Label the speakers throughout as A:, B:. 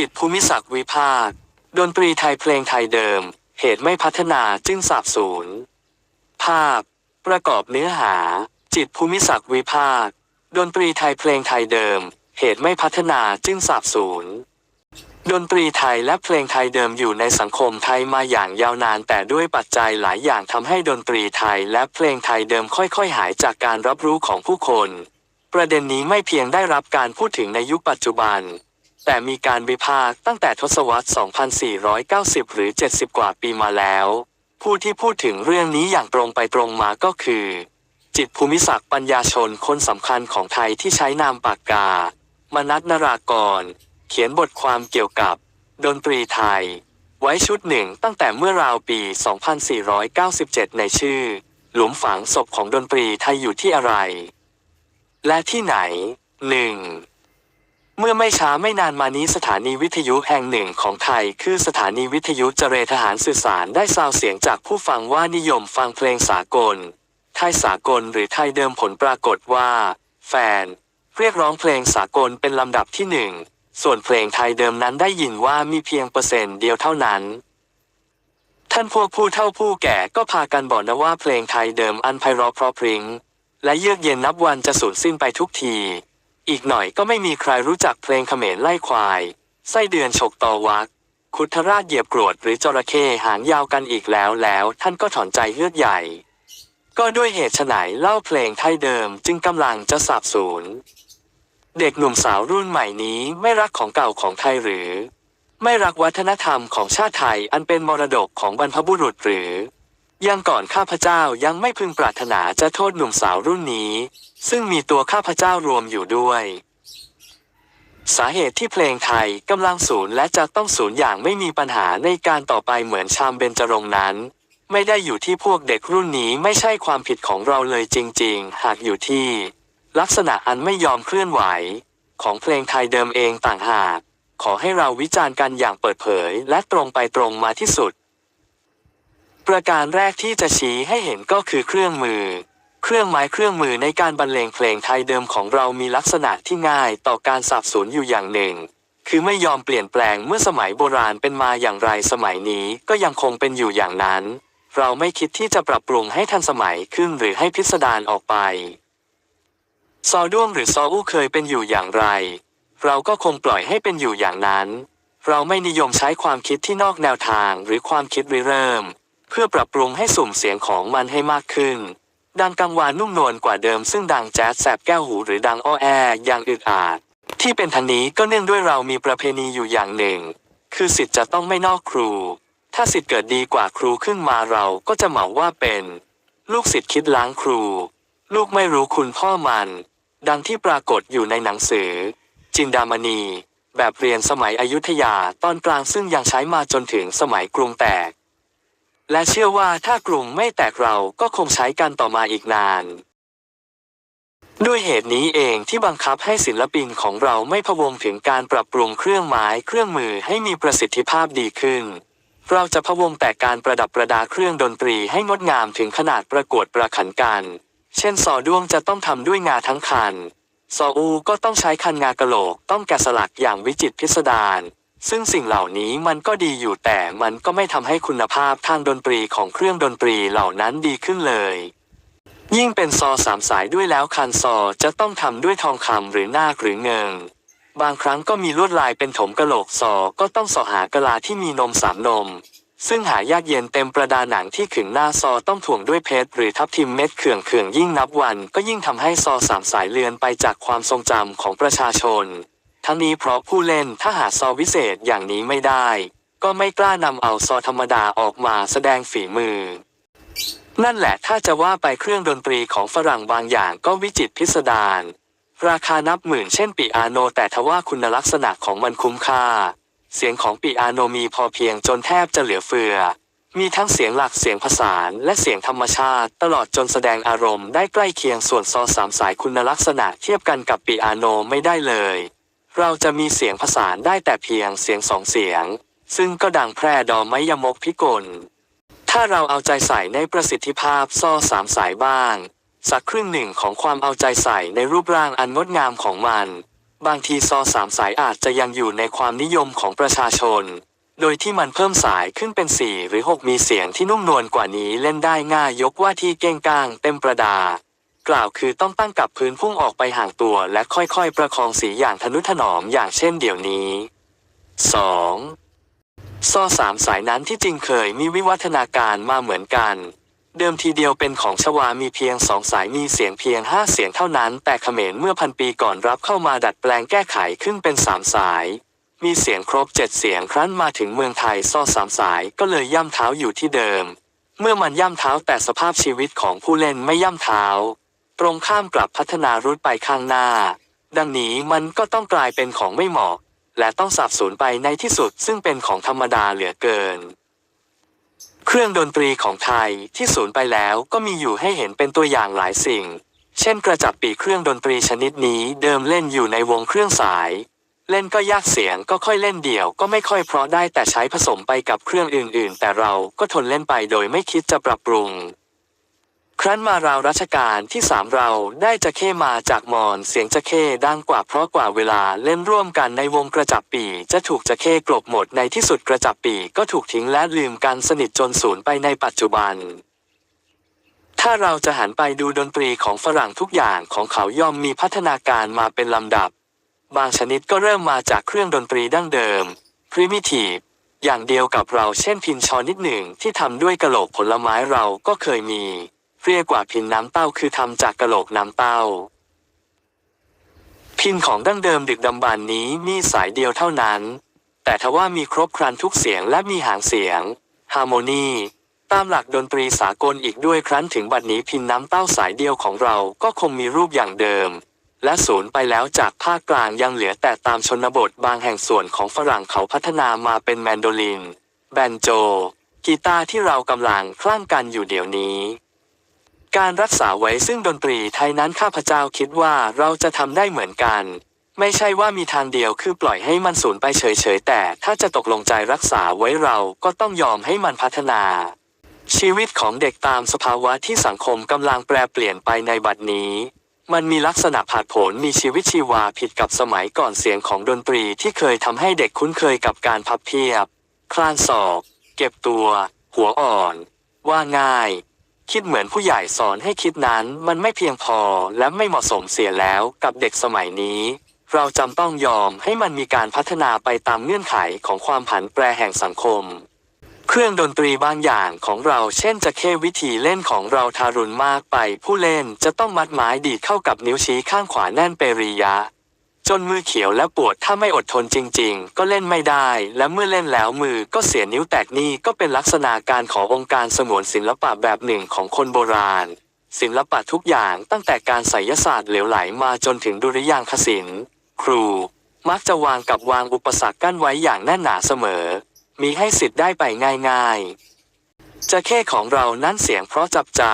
A: จิตภูมิศักดิ์วิภาค ดนตรีไทยเพลงไทยเดิม เหตุไม่พัฒนาจึงสาบสูญ ภาพ ประกอบเนื้อหา จิตภูมิศักดิ์วิภาค ดนตรีไทยเพลงไทยเดิม เหตุไม่พัฒนาจึงสาบสูญ ดนตรีไทยและเพลงไทยเดิมอยู่ในสังคมไทยมาอย่างยาวนาน แต่ด้วยปัจจัยหลายอย่างทำให้ดนตรีไทยและเพลงไทยเดิมค่อยๆ หายจากการรับรู้ของผู้คน ประเด็นนี้ไม่เพียงได้รับการพูดถึงในยุคปัจจุบัน แต่มีการวิพากษ์ตั้งแต่ทศวรรษ 2490 หรือ 70 กว่าปีมาแล้ว ผู้ที่พูดถึงเรื่องนี้อย่างตรงไปตรงมาก็คือ จิตภูมิศักดิ์ปัญญาชนคนสำคัญของไทยที่ใช้นามปากกา มนัทนรากร เขียนบทความเกี่ยวกับ ดนตรีไทย ไว้ชุดหนึ่งตั้งแต่เมื่อราวปี 2497 ในชื่อ หลุมฝังศพของดนตรีไทยอยู่ที่อะไร และที่ไหนหนึ่ง เมื่อไม่ช้าไม่นานมานี้สถานีวิทยุแห่งหนึ่งของไทย คือสถานีวิทยุเจเรทหารสื่อสารได้ซาวเสียงจากผู้ฟังว่านิยมฟังเพลงสากล ไทยสากลหรือไทยเดิมผลปรากฏว่า แฟน เรียกร้องเพลงสากลเป็นลำดับที่หนึ่งส่วนเพลงไทยเดิมนั้นได้ยินว่ามีเพียงเปอร์เซ็นต์เดียวเท่านั้น ท่านพวกผู้เฒ่าผู้แก่ก็พากันบอกนะว่าเพลงไทยเดิมอันไพเราะเพราะพริง้งและเยือกเย็นนับวันจะสูญสิ้นไปทุกที อีกหน่อยก็ไม่มีใครรู้จักเพลงเขมรไล่ควาย ไส้เดือนฉกตอวักคุทราชเหยียบกรวดหรือจระเข้หางยาวกันอีกแล้วแล้วท่านก็ถอนใจเฮือกใหญ่ ก็ด้วยเหตุไฉนเล่าเพลงไทยเดิมจึงกำลังจะสาบสูญเด็กหนุ่มสาวรุ่นใหม่นี้ไม่รักของเก่าของไทยหรือ ไม่รักวัฒนธรรมของชาติไทยอันเป็นมรดกของบรรพบุรุษหรือ ยังก่อนข้าพเจ้ายังไม่พึงปรารถนาจะโทษหนุ่มสาวรุ่นนี้ ซึ่งมีตัวข้าพเจ้ารวมอยู่ด้วย สาเหตุที่เพลงไทยกำลังสูญและจะต้องสูญอย่างไม่มีปัญหาในการต่อไปเหมือนชามเบญจรงนั้น ไม่ได้อยู่ที่พวกเด็กรุ่นนี้ไม่ใช่ความผิดของเราเลยจริง ๆ หากอยู่ที่ ลักษณะอันไม่ยอมเคลื่อนไหว ของเพลงไทยเดิมเองต่างหากขอให้เราวิจารณ์กันอย่างเปิดเผยและตรงไปตรงมาที่สุด ประการแรกที่จะชี้ให้เห็นก็คือเครื่องมือ เครื่องไม้เครื่องมือในการบรรเลงเพลงไทยเดิมของเรามีลักษณะที่ง่ายต่อการสับสนอยู่อย่างหนึ่ง คือไม่ยอมเปลี่ยนแปลงเมื่อสมัยโบราณเป็นมาอย่างไรสมัยนี้ก็ยังคงเป็นอยู่อย่างนั้น เราไม่คิดที่จะปรับปรุงให้ทันสมัยขึ้นหรือให้พิสดารออกไปซอด้วงหรือซออู้เคยเป็นอยู่อย่างไร เราก็คงปล่อยให้เป็นอยู่อย่างนั้น เราไม่นิยมใช้ความคิดที่นอกแนวทางหรือความคิดริเริ่ม พื่อปรับปรุงให้สุ่มเสียงของมันให้มากขึ้น ดังกังวานนุ่มนวลกว่าเดิมซึ่งดังแจ๊สแสบแก้วหูหรือดังอ้อแออย่างอึดอาดที่เป็นทันนี้ก็เนื่องด้วยเรามีประเพณีอยู่อย่างหนึ่ง คือสิทธิ์จะต้องไม่นอกครู ถ้าสิทธิ์เกิดดีกว่าครูขึ้นมาเราก็จะเหมาว่าเป็น ลูกศิษย์คิดล้างครู ลูกไม่รู้คุณพ่อมัน ดังที่ปรากฏอยู่ในหนังสือ จินดามณี แบบเรียนสมัยอยุธยาตอนกลางซึ่งยังใช้มาจนถึงสมัยกรุงแตก และเชื่อว่าถ้ากรุงไม่แตกเราก็คงใช้กันต่อมาอีกนาน ด้วยเหตุนี้เองที่บังคับให้ศิลปินของเราไม่พะวงถึงการปรับปรุงเครื่องไม้เครื่องมือให้มีประสิทธิภาพดีขึ้น เราจะพะวงแต่การประดับประดาเครื่องดนตรีให้งดงามถึงขนาดประกวดประขันกัน เช่นซอด้วงจะต้องทำด้วยงาทั้งคันซออูก็ต้องใช้คันงากะโหลกต้องแกะสลักอย่างวิจิตรพิสดาร ซึ่งสิ่งเหล่านี้มันก็ดีอยู่แต่มันก็ไม่ทำให้คุณภาพทางดนตรีของเครื่องดนตรีเหล่านั้นดีขึ้นเลย ยิ่งเป็นซอสามสายด้วยแล้วคันซอจะต้องทำด้วยทองคำหรือนาคหรือเงินบางครั้งก็มีลวดลายเป็นถมกะโหลกซอก็ต้องสอหากะลาที่มีนมสามนม ซึ่งหายากเย็นเต็มประดาหนังที่ขึงหน้าซอต้องถ่วงด้วยเพชรหรือทับทิมเม็ดเขื่องเขื่องยิ่งนับวัน ก็ยิ่งทำให้ซอสามสายเลือนไปจากความทรงจำของประชาชน ทั้งนี้เพราะผู้เล่นถ้าหาซอวิเศษอย่างนี้ไม่ได้ ก็ไม่กล้านำเอาซอธรรมดาออกมาแสดงฝีมือ นั่นแหละถ้าจะว่าไปเครื่องดนตรีของฝรั่งบางอย่างก็วิจิตรพิสดารราคานับหมื่นเช่นปีอาโน แต่ทว่าคุณลักษณะของมันคุ้มค่า เสียงของปีอาโนมีพอเพียงจนแทบจะเหลือเฟือ มีทั้งเสียงหลักเสียงผสานและเสียงธรรมชาติ ตลอดจนแสดงอารมณ์ได้ใกล้เคียงส่วนซอสามสายคุณลักษณะเทียบกันกับปีอาโนไม่ได้เลย เราจะมีเสียงผสานได้แต่เพียงเสียงสองเสียง ซึ่งก็ดังแพร่ดอไมยมกพิกล ถ้าเราเอาใจใส่ในประสิทธิภาพซ่อสามสายบ้าง สักครึ่งหนึ่งของความเอาใจใส่ในรูปร่างอันงดงามของมัน บางทีซอสามสายอาจจะยังอยู่ในความนิยมของประชาชน โดยที่มันเพิ่มสายขึ้นเป็น4หรือ6มีเสียงที่นุ่มนวลกว่านี้เล่นได้ง่ายยกว่าที่เก้งก้างเต็มประดา กล่าวคือต้องตั้งกับพื้นพุ่งออกไปห่างตัวและค่อยๆ ประคองสีอย่างทนุถนอมอย่างเช่นเดี๋ยวนี้ 2. ซอสามสายนั้นที่จริงเคยมีวิวัฒนาการมาเหมือนกัน เดิมทีเดียวเป็นของชวามีเพียงสองสายมีเสียงเพียงห้าเสียงเท่านั้น แต่เขมรเมื่อพันปีก่อนรับเข้ามาดัดแปลงแก้ไขขึ้นเป็นสามสายมีเสียงครบเจ็ดเสียงครั้นมาถึงเมืองไทยซ่อสามสายก็เลยย่ำเท้าอยู่ที่เดิม เมื่อมันย่ำเท้าแต่สภาพชีวิตของผู้เล่นไม่ย่ำเท้า ตรงข้ามกลับพัฒนารุดไปข้างหน้า ดังนี้มันก็ต้องกลายเป็นของไม่เหมาะ และต้องสับสูญไปในที่สุดซึ่งเป็นของธรรมดาเหลือเกิน เครื่องดนตรีของไทยที่สูญไปแล้วก็มีอยู่ให้เห็นเป็นตัวอย่างหลายสิ่ง เช่นกระจับปีเครื่องดนตรีชนิดนี้เดิมเล่นอยู่ในวงเครื่องสาย เล่นก็ยากเสียงก็ค่อยเล่นเดี่ยวก็ไม่ค่อยเพราะได้แต่ใช้ผสมไปกับเครื่องอื่น ๆ แต่เราก็ทนเล่นไปโดยไม่คิดจะปรับปรุง ครั้นมาราวรัชกาลที่สามเราได้จะเข้มาจากมอนเสียงจะเข้ดังกว่าเพราะกว่าเวลาเล่นร่วมกันในวงกระจับปีจะถูกจะเข้กลบหมดในที่สุดกระจับปีก็ถูกทิ้งและลืมกันสนิทจนสูญไปในปัจจุบัน ถ้าเราจะหันไปดูดนตรีของฝรั่งทุกอย่างของเขาย่อมมีพัฒนาการมาเป็นลำดับ บางชนิดก็เริ่มมาจากเครื่องดนตรีดั้งเดิม primitive อย่างเดียวกับเราเช่นพินชอนิดหนึ่งที่ทำด้วยกะโหลกผลไม้เราก็เคยมี เรียกว่าพินน้ำเต้าคือทำจากกะโหลกน้ำเต้า พินของดั้งเดิมดึกดำบรรพ์นี้มีสายเดียวเท่านั้น แต่ทว่ามีครบครันทุกเสียงและมีหางเสียงฮาร์โมนีตามหลักดนตรีสากลอีกด้วยครั้นถึงบัดนี้พินน้ำเต้าสายเดียวของเราก็คงมีรูปอย่างเดิม และสูญไปแล้วจากภาคกลางยังเหลือแต่ตามชนบทบางแห่งส่วนของฝรั่งเขาพัฒนามาเป็นแมนโดลิน แบนโจกีตาร์ที่เรากำลังคลั่งกันอยู่เดี๋ยวนี้ การรักษาไว้ซึ่งดนตรีไทยนั้นข้าพเจ้าคิดว่าเราจะทำได้เหมือนกัน ไม่ใช่ว่ามีทางเดียวคือปล่อยให้มันสูญไปเฉยๆ แต่ถ้าจะตกลงใจรักษาไว้เราก็ต้องยอมให้มันพัฒนา ชีวิตของเด็กตามสภาวะที่สังคมกำลังแปรเปลี่ยนไปในบัดนี้ มันมีลักษณะผาดโผนมีชีวิตชีวาผิดกับสมัยก่อนเสียงของดนตรีที่เคยทำให้เด็กคุ้นเคยกับการพับเพียบ คลานศอก เก็บตัว หัวอ่อน ว่าง่าย คิดเหมือนผู้ใหญ่สอนให้คิดนั้นมันไม่เพียงพอและไม่เหมาะสมเสียแล้วกับเด็กสมัยนี้ เราจำต้องยอมให้มันมีการพัฒนาไปตามเงื่อนไขของความผันแปรแห่งสังคม เครื่องดนตรีบางอย่างของเราเช่นจะเข้วิธีเล่นของเราทารุณมากไป ผู้เล่นจะต้องมัดไม้ดีเข้ากับนิ้วชี้ข้างขวาแน่นเปรียะ จนมือเขียวและปวดถ้าไม่อดทนจริง ๆ ก็เล่นไม่ได้ และเมื่อเล่นแล้วมือก็เสียนิ้วแตกนี่ก็เป็นลักษณะการขององค์การสงวนศิลปะแบบหนึ่งของคนโบราณ ศิลปะทุกอย่างตั้งแต่การไสยศาสตร์เหลวไหลมาจนถึงดุริยางคศิลป์ครู มักจะวางกับวางอุปสรรคกั้นไว้อย่างแน่นหนาเสมอ มีให้สิทธิ์ได้ไปง่ายๆจะแค่ของเรานั้นเสียงเพราะจับใจ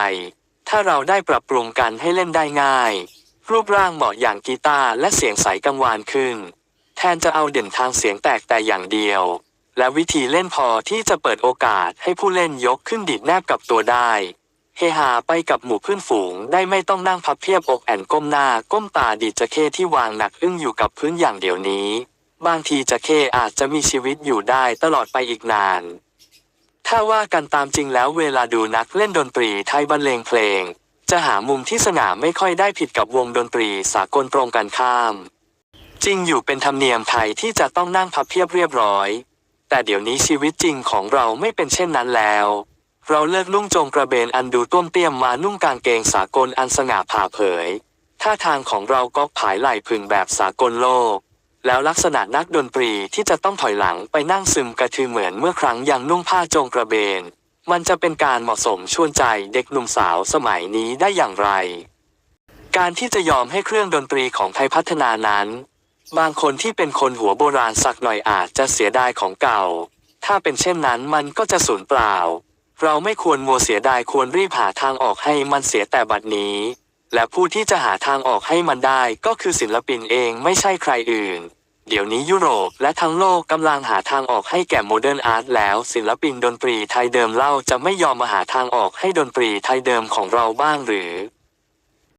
A: ถ้าเราได้ปรับปรุงกันให้เล่นได้ง่าย รูปร่างเหมาะอย่างกีตาร์และเสียงใสกังวานขึ้น แทนจะเอาเด่นทางเสียงแตกแต่อย่างเดียว และวิธีเล่นพอที่จะเปิดโอกาสให้ผู้เล่นยกขึ้นดีดแนบกับตัวได้เฮฮาไปกับหมู่เพื่อนฝูงได้ไม่ต้องนั่งพับเพียบอกแอนก้มหน้าก้มตาดีดจะเข้ที่วางหนักอึ้งอยู่กับพื้นอย่างเดียวนี้ บางทีจะเข้อาจจะมีชีวิตอยู่ได้ตลอดไปอีกนาน ถ้าว่ากันตามจริงแล้วเวลาดูนักเล่นดนตรีไทยบรรเลงเพลง จะหามุมที่สง่าไม่ค่อยได้ผิดกับวงดนตรีสากลตรงกันข้าม จริงอยู่เป็นธรรมเนียมไทยที่จะต้องนั่งพับเพียบเรียบร้อย แต่เดี๋ยวนี้ชีวิตจริงของเราไม่เป็นเช่นนั้นแล้ว เราเลิกนุ่งจงกระเบนอันดูต้วมเตี้ยมมานุ่งกางเกงสากลอันสง่าผ่าเผยท่าทางของเราก็ผายไหล่พึงแบบสากลโลก แล้วลักษณะนักดนตรีที่จะต้องถอยหลังไปนั่งซึมกระทือเหมือนเมื่อครั้งยังนุ่งผ้าจงกระเบน มันจะเป็นการเหมาะสมชวนใจเด็กหนุ่มสาวสมัยนี้ได้อย่างไร การที่จะยอมให้เครื่องดนตรีของไทยพัฒนานั้น บางคนที่เป็นคนหัวโบราณสักหน่อยอาจจะเสียดายของเก่า ถ้าเป็นเช่นนั้นมันก็จะสูญเปล่า เราไม่ควรมัวเสียดายควรรีบหาทางออกให้มันเสียแต่บัดนี้ และผู้ที่จะหาทางออกให้มันได้ก็คือศิลปินเองไม่ใช่ใครอื่น เดี๋ยวนี้ยุโรปและทั้งโลกกำลังหาทางออกให้แก่โมเดิร์นอาร์ตแล้ว ศิลปินดนตรีไทยเดิมเล่าจะไม่ยอมมาหาทางออกให้ดนตรีไทยเดิมของเราบ้างหรือ